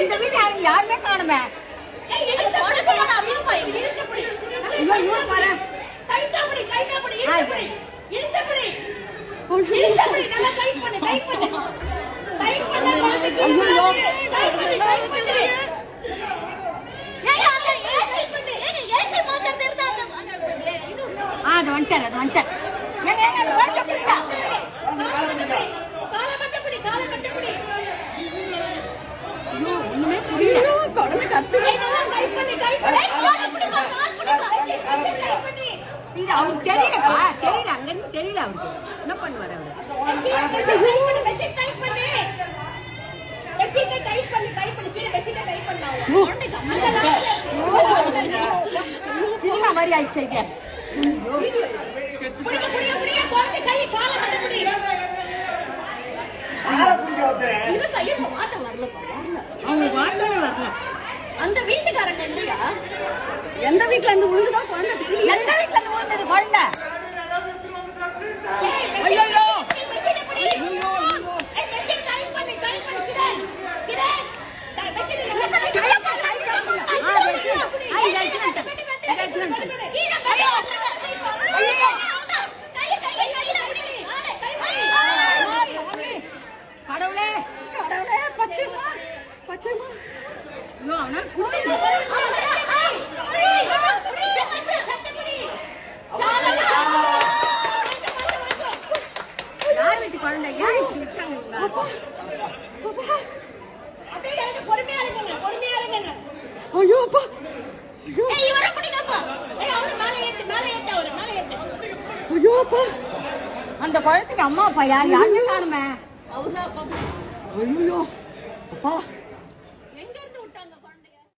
அந்த வீட்டுல யாருமே வந்துட்டார் அது வந்துட்டார். அவருக்கு தெரியலப்பா தெரியல அங்க அவருக்கு என்ன பண்ணுவார் அவரு மாதிரி ஆயிடுச்சு அந்த வீட்டுக்காரங்க எந்த வீட்டுல இருந்து உழுதுதான் குழந்தை எந்த வீட்டுல இருந்து உழுந்தது குழந்தை? ஐயோ அந்த குழந்தைக்கு அம்மா அப்பா யார்? யாருமே காணுமே ஐயோ அப்பா.